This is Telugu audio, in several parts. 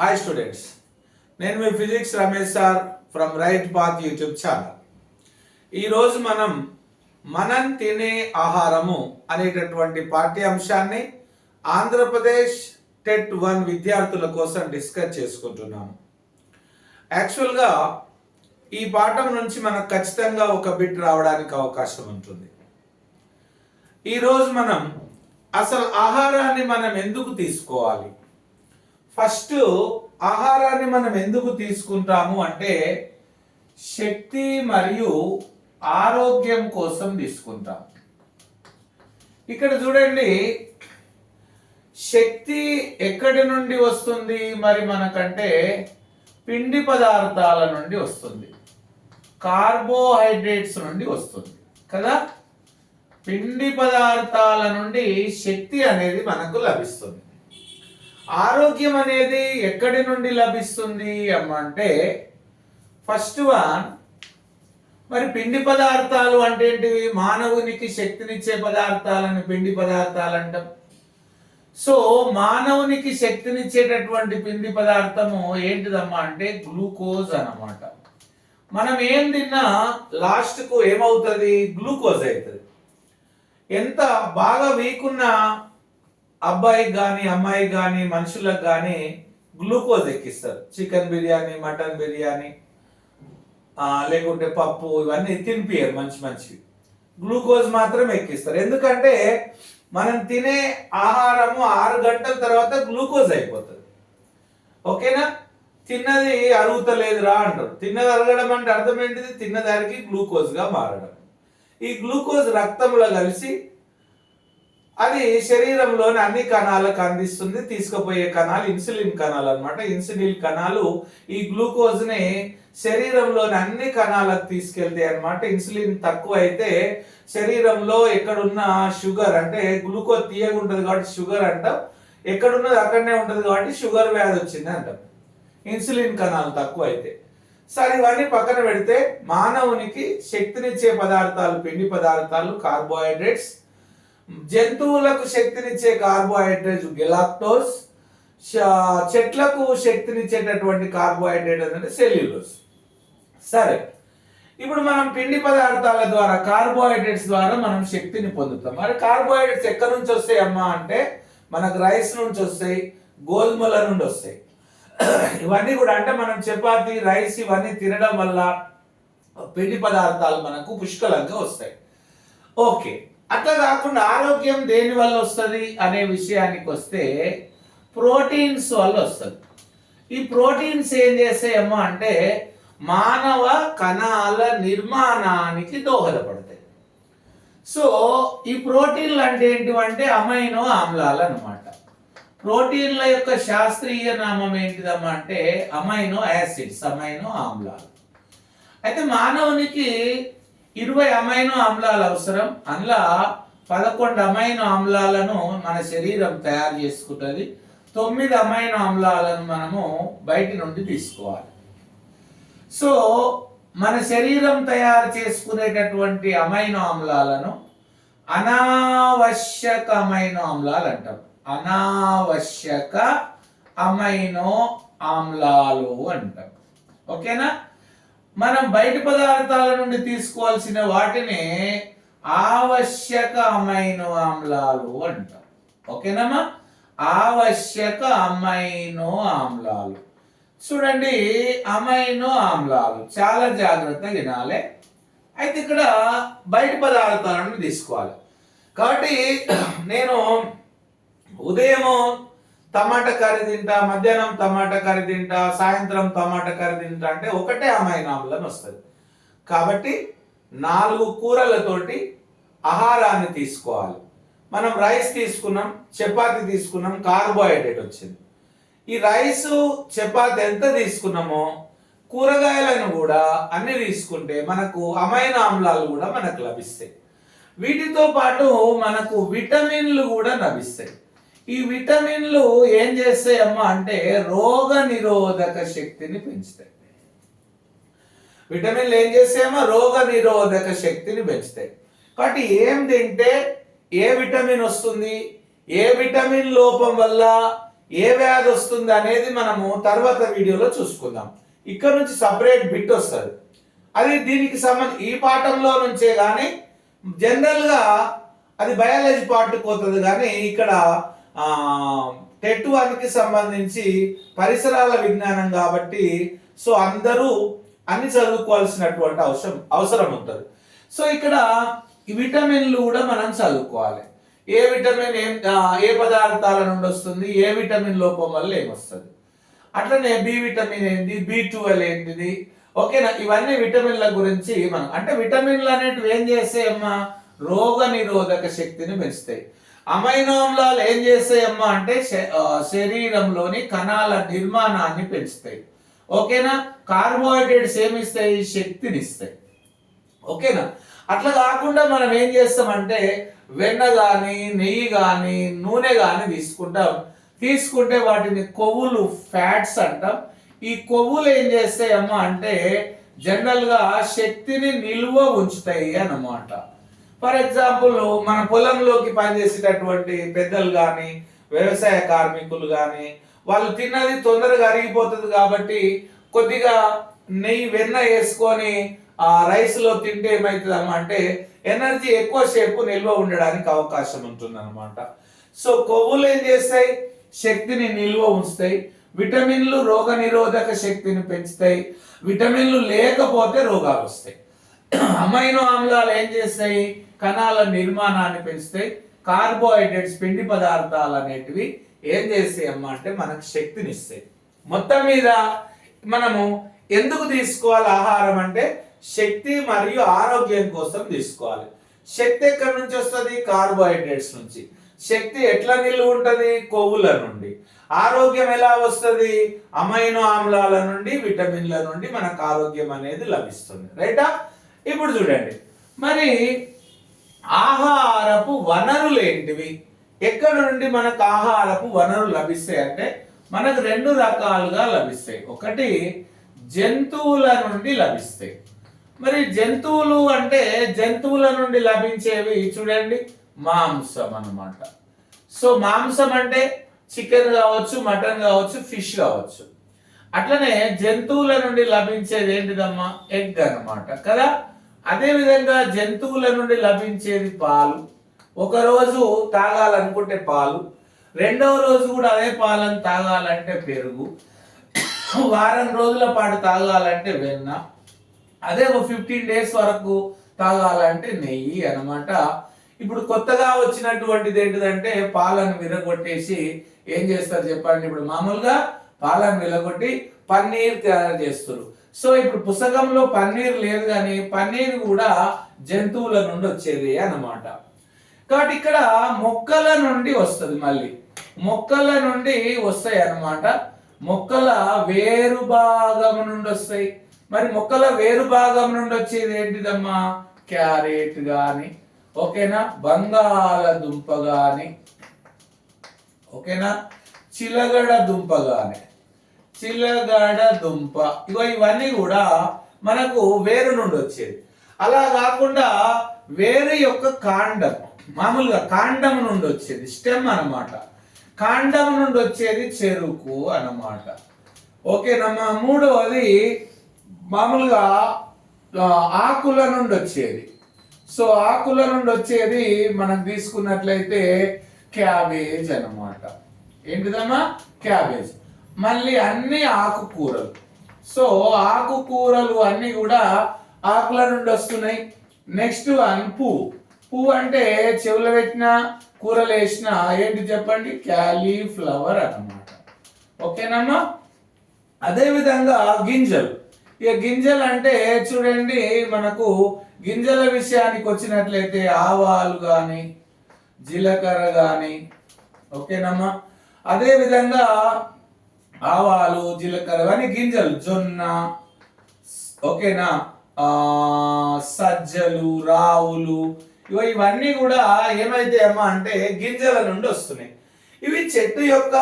హాయ్ స్టూడెంట్స్ నేను మీ physics Ramesh sir from Right Path YouTube channel ఈరోజు మనం మనం తినే ఆహారము అనేటటువంటి పాఠ్యాంశాన్ని ఆంధ్రప్రదేశ్ టెట్ వన్ విద్యార్థుల కోసం డిస్కస్ చేసుకుంటున్నాము యాక్చువల్గా ఈ పాఠం నుంచి మనకు ఖచ్చితంగా ఒక బిట్ రావడానికి అవకాశం ఉంటుంది. ఈరోజు మనం అసలు ఆహారాన్ని మనం ఎందుకు తీసుకోవాలి? ఫస్ట్ ఆహారాన్ని మనం ఎందుకు తీసుకుంటాము అంటే శక్తి మరియు ఆరోగ్యం కోసం తీసుకుంటాం. ఇక్కడ చూడండి శక్తి ఎక్కడి నుండి వస్తుంది? మరి మనకంటే పిండి పదార్థాల నుండి వస్తుంది. కార్బోహైడ్రేట్స్ నుండి వస్తుంది కదా? పిండి పదార్థాల నుండి శక్తి అనేది మనకు లభిస్తుంది. ఆరోగ్యం అనేది ఎక్కడి నుండి లభిస్తుంది అమ్మ అంటే ఫస్ట్ వన్ మరి పిండి పదార్థాలు అంటే ఏంటివి? మానవునికి శక్తినిచ్చే పదార్థాలని పిండి పదార్థాలు అంటాం. సో మానవునికి శక్తినిచ్చేటటువంటి పిండి పదార్థము ఏంటిదమ్మా అంటే గ్లూకోజ్ అన్నమాట. మనం ఏం తిన్నా లాస్ట్కు ఏమవుతుంది? గ్లూకోజ్ అవుతుంది. ఎంత బాగా వీక్ అబ్బాయికి కానీ అమ్మాయికి కానీ మనుషులకు కానీ గ్లూకోజ్ ఎక్కిస్తారు. చికెన్ బిర్యానీ మటన్ బిర్యానీ లేకుంటే పప్పు ఇవన్నీ తినిపియరు మంచి మంచివి గ్లూకోజ్ మాత్రం ఎక్కిస్తారు. ఎందుకంటే మనం తినే ఆహారము ఆరు గంటల తర్వాత గ్లూకోజ్ అయిపోతుంది. ఓకేనా? తిన్నది అరుగుతలేదురా అంటారు. తిన్నది అరగడం అంటే అర్థం ఏంటిది? తిన్నదానికి గ్లూకోజ్గా మారడం. ఈ గ్లూకోజ్ రక్తంలో కలిసి అది శరీరంలోని అన్ని కణాలకు అందిస్తుంది తీసుకుపోయే కణాలు ఇన్సులిన్ కణాలు అనమాట ఇన్సులిన్ కణాలు ఈ గ్లూకోజ్ని శరీరంలోని అన్ని కణాలకు తీసుకెళ్తాయి అన్నమాట. ఇన్సులిన్ తక్కువ అయితే శరీరంలో ఎక్కడున్న షుగర్ అంటే గ్లూకోజ్ తీయగా ఉంటుంది కాబట్టి షుగర్ అంటాం. ఎక్కడున్నది అక్కడనే ఉంటుంది కాబట్టి షుగర్ వ్యాధి వచ్చింది అంటాం. ఇన్సులిన్ కణాలు తక్కువ అయితే సరే ఇవన్నీ పక్కన పెడితే మానవునికి శక్తినిచ్చే పదార్థాలు పిండి పదార్థాలు కార్బోహైడ్రేట్స్ జంతువులకు శక్తినిచ్చే కార్బోహైడ్రేట్ గెలాక్టోస్ చెట్లకు శక్తినిచ్చేటటువంటి కార్బోహైడ్రేట్ ఏంటంటే సెల్యులోస్. సరే ఇప్పుడు మనం పిండి పదార్థాల ద్వారా కార్బోహైడ్రేట్స్ ద్వారా మనం శక్తిని పొందుతాం. మరి కార్బోహైడ్రేట్స్ ఎక్కడి నుంచి వస్తాయి అమ్మా అంటే మనకు రైస్ నుంచి వస్తాయి గోధుమల నుండి వస్తాయి. ఇవన్నీ కూడా అంటే మనం చపాతి రైస్ ఇవన్నీ తినడం వల్ల పిండి పదార్థాలు మనకు పుష్కలంగా వస్తాయి. ఓకే అట్లా కాకుండా ఆరోగ్యం దేని వల్ల వస్తుంది అనే విషయానికి వస్తే ప్రోటీన్స్ వల్ల వస్తుంది. ఈ ప్రోటీన్స్ ఏం చేస్తాయమ్మా అంటే మానవ కణాల నిర్మాణానికి దోహదపడతాయి. సో ఈ ప్రోటీన్లు అంటే ఏంటివంటే అమైనో ఆమ్లాలు అనమాట ప్రోటీన్ల యొక్క శాస్త్రీయ నామం ఏంటిదమ్మా అంటే అమైనో యాసిడ్స్ అమైనో ఆమ్లాలు. అయితే మానవునికి ఇరవై అమైనో ఆమ్లాలు అవసరం. అందులో పదకొండు అమైనో ఆమ్లాలను మన శరీరం తయారు చేసుకుంటుంది. తొమ్మిది అమైనో ఆమ్లాలను మనము బయట నుండి తీసుకోవాలి. సో మన శరీరం తయారు చేసుకునేటటువంటి అమైనో ఆమ్లాలను అనావశ్యక అమైనో ఆమ్లాలు అంటాం. అనావశ్యక అమైనో ఆమ్లాలు అంటాం. ఓకేనా? మనం బయట పదార్థాల నుండి తీసుకోవాల్సిన వాటిని ఆవశ్యక అమైనో ఆమ్లాలు అంటాం. ఓకేనమ్మా? ఆవశ్యక అమైనో ఆమ్లాలు. చూడండి అమైనో ఆమ్లాలు చాలా జాగ్రత్తగా వినాలి. అయితే ఇక్కడ బయట పదార్థాలను తీసుకోవాలి. కాబట్టి నేను ఉదయము టమాటా కర్రీ తింటా మధ్యాహ్నం టమాటా కర్రీ తింటా సాయంత్రం టమాటా కర్రీ తింటా అంటే ఒకటే అమైనో ఆమ్లం వస్తుంది. కాబట్టి నాలుగు కూరలతోటి ఆహారాన్ని తీసుకోవాలి. మనం రైస్ తీసుకున్నాం చపాతి తీసుకున్నాం కార్బోహైడ్రేట్ వచ్చింది. ఈ రైస్ చపాతి ఎంత తీసుకున్నామో కూరగాయలను కూడా అన్ని తీసుకుంటే మనకు అమైన ఆమ్లాలు కూడా మనకు లభిస్తాయి. వీటితో పాటు మనకు విటమిన్లు కూడా లభిస్తాయి. ఈ విటమిన్లు ఏం చేస్తాయమ్మా అంటే రోగ నిరోధక శక్తిని పెంచుతాయి. విటమిన్లు ఏం చేస్తాయమ్మా? రోగ నిరోధక శక్తిని పెంచుతాయి. కాబట్టి ఏం తింటే ఏ విటమిన్ వస్తుంది? ఏ విటమిన్ లోపం వల్ల ఏ వ్యాధి వస్తుంది అనేది మనము తర్వాత వీడియోలో చూసుకుందాం. ఇక్కడ నుంచి సపరేట్ బిట్ వస్తుంది. అది దీనికి సంబంధ ఈ పాఠంలో నుంచే కానీ జనరల్గా అది బయాలజీ పార్ట్కి పోతుంది కానీ ఇక్కడ టెట్ వన్కి సంబంధించి పరిసరాల విజ్ఞానం కాబట్టి సో అందరూ అన్ని చదువుకోవాల్సినటువంటి అవసరం అవసరం ఉంటుంది. సో ఇక్కడ విటమిన్లు కూడా మనం చదువుకోవాలి. ఏ విటమిన్ ఏం ఏ పదార్థాల నుండి వస్తుంది ఏ విటమిన్ లోపం వల్ల ఏమొస్తుంది? అట్లనే బి విటమిన్ ఏంది బి ట్వెల్వ్ ఏంటిది? ఓకేనా? ఇవన్నీ విటమిన్ల గురించి మనం అంటే విటమిన్లు అనేటివి ఏం చేస్తాయమ్మా రోగ నిరోధక శక్తిని పెంచుతాయి. అమైనో ఆమ్లాలు ఏం చేస్తాయమ్మా అంటే శ- శరీరంలోని కణాల నిర్మాణాన్ని పెంచుతాయి. ఓకేనా? కార్బోహైడ్రేట్స్ ఏమిస్తాయి? శక్తిని ఇస్తాయి ఓకేనా? అట్లా కాకుండా మనం ఏం చేస్తామంటే వెన్న కానీ నెయ్యి కానీ నూనె కానీ తీసుకుంటాం. తీసుకుంటే వాటిని కొవ్వులు ఫ్యాట్స్ అంటాం. ఈ కొవ్వులు ఏం చేస్తాయమ్మా అంటే జనరల్గా శక్తిని నిల్వ ఉంచుతాయి అన్నమాట. ఫర్ ఎగ్జాంపుల్ మన పొలంలోకి పనిచేసేటటువంటి పెద్దలు కానీ వ్యవసాయ కార్మికులు కానీ వాళ్ళు తిన్నది తొందరగా అరిగిపోతుంది కాబట్టి కొద్దిగా నెయ్యి వెన్న వేసుకొని ఆ రైస్లో తింటే ఏమవుతుందమ్మా అంటే ఎనర్జీ ఎక్కువ సేపు నిల్వ ఉండడానికి అవకాశం ఉంటుంది అనమాట సో కొవ్వులు ఏం చేస్తాయి? శక్తిని నిల్వ ఉంచుతాయి. విటమిన్లు రోగ నిరోధక శక్తిని పెంచుతాయి. విటమిన్లు లేకపోతే రోగాలు వస్తాయి. అమైనో ఆమ్లాలు ఏం చేస్తాయి? కణాల నిర్మాణాన్ని పెంచుతాయి. కార్బోహైడ్రేట్స్ పిండి పదార్థాలు అనేటివి ఏం చేస్తాయి అమ్మ అంటే మనకు శక్తిని ఇస్తాయి. మొత్తం మీద మనము ఎందుకు తీసుకోవాలి ఆహారం అంటే శక్తి మరియు ఆరోగ్యం కోసం తీసుకోవాలి. శక్తి ఎక్కడి నుంచి వస్తుంది? కార్బోహైడ్రేట్స్ నుంచి. శక్తి ఎట్లా నిల్వ ఉంటుంది? కొవ్వుల నుండి. ఆరోగ్యం ఎలా వస్తుంది? అమైనో ఆమ్లాల నుండి విటమిన్ల నుండి మనకు ఆరోగ్యం అనేది లభిస్తుంది. రైటా? ఇప్పుడు చూడండి. మరి ఆహారపు వనరులు ఏంటివి? ఎక్కడ నుండి మనకు ఆహారపు వనరులు లభిస్తాయి అంటే మనకు రెండు రకాలుగా లభిస్తాయి. ఒకటి జంతువుల నుండి లభిస్తాయి. మరి జంతువులు అంటే జంతువుల నుండి లభించేవి చూడండి. మాంసం అన్నమాట. సో మాంసం అంటే చికెన్ కావచ్చు మటన్ కావచ్చు ఫిష్ కావచ్చు. అట్లనే జంతువుల నుండి లభించేది ఏంటిదమ్మా? ఎగ్ అనమాట కదా? అదే విధంగా జంతువుల నుండి లభించేది పాలు. ఒక రోజు తాగాలనుకుంటే పాలు. రెండవ రోజు కూడా అదే పాలను తాగాలంటే పెరుగు. వారం రోజుల పాటు తాగాలంటే వెన్న. అదే ఒక ఫిఫ్టీన్ డేస్ వరకు తాగాలంటే నెయ్యి అన్నమాట. ఇప్పుడు కొత్తగా వచ్చినటువంటిది ఏంటిదంటే పాలను విరగొట్టేసి ఏం చేస్తారు చెప్పండి? ఇప్పుడు మామూలుగా పాలను విరగొట్టి పన్నీర్ తయారు చేస్తారు సో ఇప్పుడు పుస్తకంలో పన్నీర్ లేదు కానీ పన్నీర్ కూడా జంతువుల నుండి వచ్చేది అన్నమాట. కాబట్టి ఇక్కడ మొక్కల నుండి వస్తుంది మళ్ళీ. మొక్కల నుండి వస్తాయి అన్నమాట. మొక్కల వేరు భాగం నుండి వస్తాయి. మరి మొక్కల వేరు భాగం నుండి వచ్చేది ఏంటిదమ్మా? క్యారెట్ గాని ఓకేనా? బంగాళదుంప గాని ఓకేనా? చిలగడ దుంప గాని. చిలగడ దుంప ఇగో ఇవన్నీ కూడా మనకు వేరు నుండి వచ్చేది అలా కాకుండా వేరు యొక్క కాండం మామూలుగా కాండం నుండి వచ్చేది స్టెమ్ అన్నమాట. కాండం నుండి వచ్చేది చెరుకు అన్నమాట. ఓకేనమ్మా మూడవది మామూలుగా ఆకుల నుండి వచ్చేది. సో ఆకుల నుండి వచ్చేది మనం తీసుకున్నట్లయితే క్యాబేజ్ అన్నమాట. ఏంటిదమ్మా? క్యాబేజ్. మళ్ళీ అన్ని ఆకుకూరలు. సో ఆకుకూరలు అన్ని కూడా ఆకుల నుండి వస్తున్నాయి. నెక్స్ట్ వన్ పువ్వు పువ్వు అంటే చెవులు పెట్టిన కూరలు వేసిన ఏంటి చెప్పండి? క్యాలీఫ్లవర్ అన్నమాట. ఓకేనమ్మా అదే విధంగా గింజలు. ఇక గింజలు అంటే చూడండి మనకు గింజల విషయానికి వచ్చినట్లయితే ఆవాలు కానీ జీలకర్ర కానీ ఓకేనమ్మా అదే విధంగా ఆవాలు జీలకర్ర ఇవన్నీ గింజలు. జొన్న ఓకేనా? సజ్జలు రావులు ఇవ ఇవన్నీ కూడా ఏమైతే అమ్మా అంటే గింజల నుండి వస్తున్నాయి. ఇవి చెట్టు యొక్క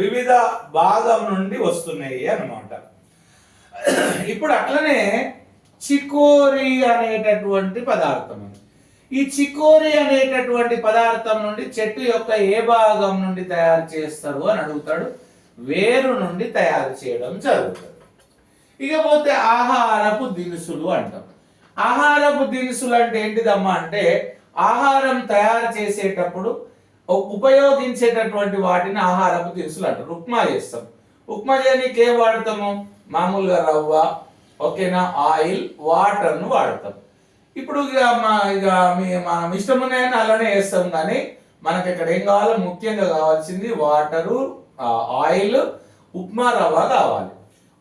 వివిధ భాగం నుండి వస్తున్నాయి అనమాట ఇప్పుడు అట్లనే చికోరి అనేటటువంటి పదార్థం ఈ చికోరి అనేటటువంటి పదార్థం నుండి చెట్టు యొక్క ఏ భాగం నుండి తయారు చేస్తారు అని అడుగుతాడు. వేరు నుండి తయారు చేయడం జరుగుతుంది. ఇకపోతే ఆహారపు దినుసులు అంటాం. ఆహారపు దినుసులు అంటే ఏంటిదమ్మా అంటే ఆహారం తయారు చేసేటప్పుడు ఉపయోగించేటటువంటి వాటిని ఆహారపు దినుసులు అంటారు. ఉప్మా చేస్తాం. ఉప్మా చేయడానికి ఏం వాడతాము? మామూలుగా రవ్వ ఓకేనా? ఆయిల్ వాటర్ను వాడతాం. ఇప్పుడు ఇక మా ఇక మీ మనం ఇష్టం ఉన్నాయని అలానే వేస్తాం కానీ మనకి ఇక్కడ ఏం కావాలో ముఖ్యంగా కావాల్సింది వాటరు ఆయిల్ ఉప్మా రవ్వ కావాలి.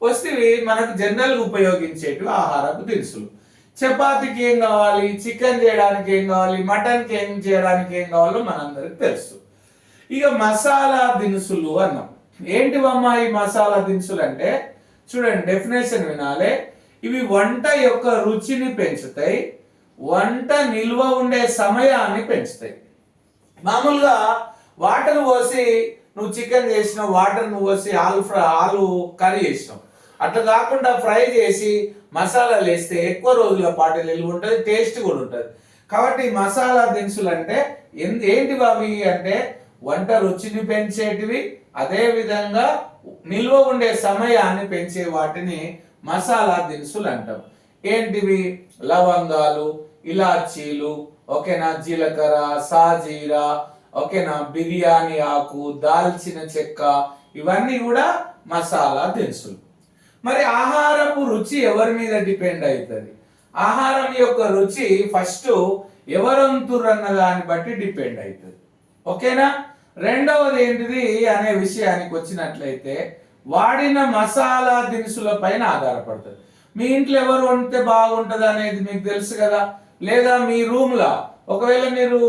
వస్తే మనకు జనరల్గా ఉపయోగించేటివి ఆహారపు దినుసులు. చపాతీకి ఏం కావాలి? చికెన్ చేయడానికి ఏం కావాలి? మటన్కి ఏం చేయడానికి ఏం కావాలో మనందరికి తెలుసు. ఇక మసాలా దినుసులు అన్నాం. ఏంటివమ్మా ఈ మసాలా దినుసులు అంటే? చూడండి డెఫినేషన్ వినాలే. ఇవి వంట యొక్క రుచిని పెంచుతాయి వంట నిల్వ ఉండే సమయాన్ని పెంచుతాయి. మామూలుగా వాటర్ పోసి నువ్వు చికెన్ చేసినావు వాటర్ నువ్వు పోసి ఆలు ఫ్రై ఆలు కర్రీ చేసినావు. అట్లా కాకుండా ఫ్రై చేసి మసాలాలు వేస్తే ఎక్కువ రోజుల పాటు నిల్వ ఉంటుంది టేస్ట్ కూడా ఉంటుంది. కాబట్టి మసాలా దినుసులు అంటే ఎందు ఏంటివి అవి అంటే వంట రుచిని పెంచేటివి అదే విధంగా నిల్వ ఉండే సమయాన్ని పెంచే వాటిని మసాలా దినుసులు అంటాం. ఏంటివి? లవంగాలు ఇలాచీలు ఓకేనా? జీలకర్ర సాజీరా ఓకేనా? బిర్యానీ ఆకు దాల్చిన చెక్క ఇవన్నీ కూడా మసాలా దినుసులు. మరి ఆహారపు రుచి ఎవరి మీద డిపెండ్ అవుతుంది ఆహారం యొక్క రుచి ఫస్ట్ ఎవరంతురన్న దాన్ని బట్టి డిపెండ్ అవుతుంది ఓకేనా? రెండవది ఏంటిది అనే విషయానికి వచ్చినట్లయితే వాడిన మసాలా దినుసుల పైన ఆధారపడుతుంది. మీ ఇంట్లో ఎవరు వండితే బాగుంటుంది అనేది మీకు తెలుసు కదా? లేదా మీ రూమ్లో ఒకవేళ మీరు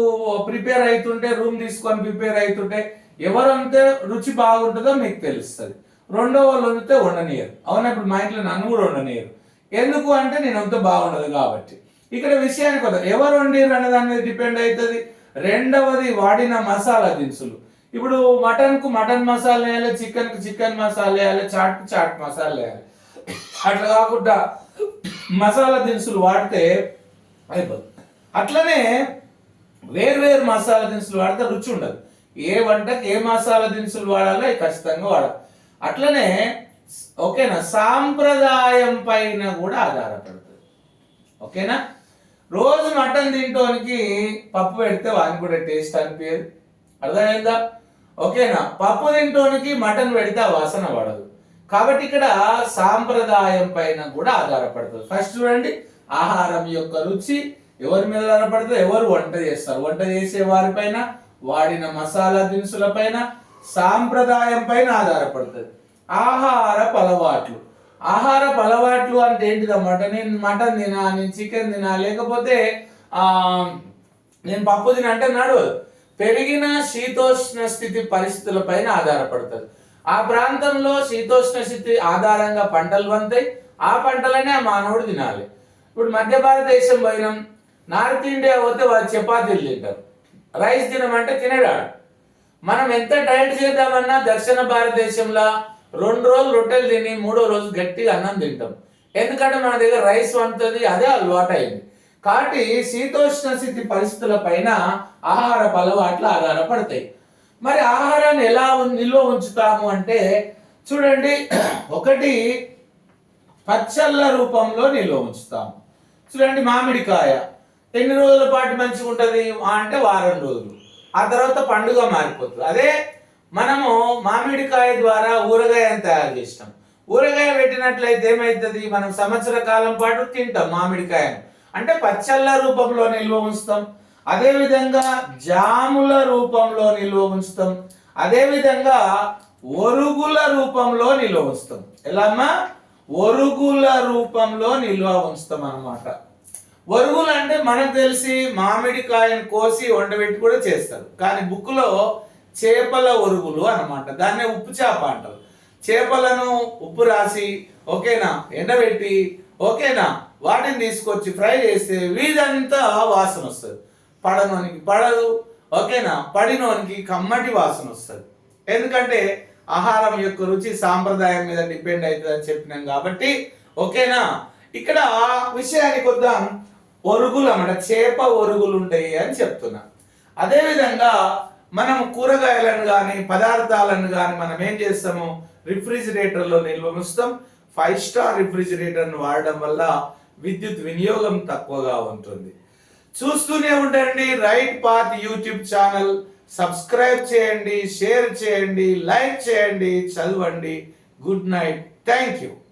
ప్రిపేర్ అవుతుంటే రూమ్ తీసుకొని ప్రిపేర్ అవుతుంటే ఎవరు రుచి బాగుంటుందో మీకు తెలుస్తుంది. రెండో వాళ్ళు వండితే వండనీయరు అవునా? ఇప్పుడు మా ఇంట్లో నన్ను కూడా వండనీయరు ఎందుకు అంటే నేను అంత బాగుండదు కాబట్టి. ఇక్కడ విషయానికి వద్దాం. ఎవరు వండిరు అనే దాని మీద డిపెండ్ అవుతుంది రెండవది వాడిన మసాలా దినుసులు. ఇప్పుడు మటన్కు మటన్ మసాలా వేయాలి చికెన్కు చికెన్ మసాలా వేయాలి చాట్కు చాట్ మసాలా వేయాలి. అట్లా కాకుండా మసాలా దినుసులు వాడితే అయిపోతుంది అట్లనే వేరు వేరు మసాలా దినుసులు వాడితే రుచి ఉండదు. ఏ వంటకి ఏ మసాలా దినుసులు వాడాలో అవి ఖచ్చితంగా వాడాలి. అట్లనే ఓకేనా? సాంప్రదాయం పైన కూడా ఆధారపడుతుంది. ఓకేనా? రోజు మటన్ తింటోనికి పప్పు పెడితే వానికి కూడా టేస్ట్ అనిపించదు. అర్థమైందా? ఓకేనా? పప్పు తింటోనికి మటన్ పెడితే ఆ వాసన పడదు. కాబట్టి ఇక్కడ సాంప్రదాయం పైన కూడా ఆధారపడుతుంది. ఫస్ట్ చూడండి ఆహారం యొక్క రుచి ఎవరి మీద కనపడితే ఎవరు వంట చేస్తారు? వంట చేసే వారిపైన వాడిన మసాలా దినుసులపైన సాంప్రదాయం పైన ఆధారపడుతుంది. ఆహార అలవాట్లు ఆహార అలవాట్లు అంటే ఏంటిదన్నమాట నేను మటన్ తినా నేను చికెన్ తినా లేకపోతే నేను పప్పు తిన అంటే నడవదు పెరిగిన శీతోష్ణ స్థితి పరిస్థితులపైన ఆధారపడుతుంది. ఆ ప్రాంతంలో శీతోష్ణ స్థితి ఆధారంగా పంటలు వంతాయి ఆ పంటలనే ఆ మానవుడు తినాలి. ఇప్పుడు మధ్య భారతదేశం పోయినాం. నార్త్ ఇండియా పోతే వాళ్ళు చపాతీలు తింటారు రైస్ తినమంటే తినడాడు. మనం ఎంత డైట్ చేద్దామన్నా దక్షిణ భారతదేశంలో రెండు రోజులు రొట్టెలు తిని మూడో రోజు గట్టిగా అన్నం తింటాం. ఎందుకంటే మన దగ్గర రైస్ వండుతుంది అదే అలవాటు అయింది. కాబట్టి శీతోష్ణ స్థితి పరిస్థితుల పైన ఆహార అలవాట్లు ఆధారపడతాయి. మరి ఆహారాన్ని ఎలా నిల్వ ఉంచుతాము అంటే చూడండి ఒకటి పచ్చళ్ళ రూపంలో నిల్వ ఉంచుతాము. చూడండి మామిడికాయ. ఎన్ని రోజుల పాటు మంచిగా ఉంటుంది అంటే వారం రోజులు. ఆ తర్వాత పండుగ మారిపోతుంది. అదే మనము మామిడికాయ ద్వారా ఊరగాయని తయారు చేసినాం ఊరగాయ పెట్టినట్లయితే ఏమవుతుంది మనం సంవత్సర కాలం పాటు తింటాం మామిడికాయను. అంటే పచ్చళ్ళ రూపంలో నిల్వ ఉంచుతాం. అదేవిధంగా జాముల రూపంలో నిల్వ ఉంచుతాం. అదేవిధంగా ఒరుగుల రూపంలో నిల్వ ఉంచుతాం. ఎలా అమ్మా? ఒరుగుల రూపంలో నిల్వ ఉంచుతాం అన్నమాట వరుగులు అంటే మనకు తెలిసి మామిడికాయను కోసి వండబెట్టి కూడా చేస్తారు. కానీ బుక్కులో చేపల ఒరుగులు అన్నమాట. దాన్నే ఉప్పు చేప అంటారు. చేపలను ఉప్పు రాసి ఓకేనా ఎండబెట్టి ఓకేనా వాటిని తీసుకొచ్చి ఫ్రై చేస్తే వీధంతా వాసన వస్తుంది. పడనోనికి పడదు ఓకేనా పడినోనికి కమ్మటి వాసన వస్తుంది. ఎందుకంటే ఆహారం యొక్క రుచి సాంప్రదాయం మీద డిపెండ్ అవుతుంది అని చెప్పినాం కాబట్టి ఓకేనా. ఇక్కడ విషయానికి వద్దాం. ఒరుగులు అన్నమాట చేప ఒరుగులు ఉంటాయి అని చెప్తున్నా. అదేవిధంగా మనం కూరగాయలను కానీ పదార్థాలను కానీ మనం ఏం చేస్తాము? రిఫ్రిజిరేటర్లో నిల్వ ఉంచుతాం. ఫైవ్ స్టార్ రిఫ్రిజిరేటర్ను వాడడం వల్ల విద్యుత్ వినియోగం తక్కువగా ఉంటుంది. చూస్తూనే ఉండండి Right Path YouTube channel. Subscribe చేయండి షేర్ చేయండి లైక్ చేయండి చదవండి. Good night. Thank you.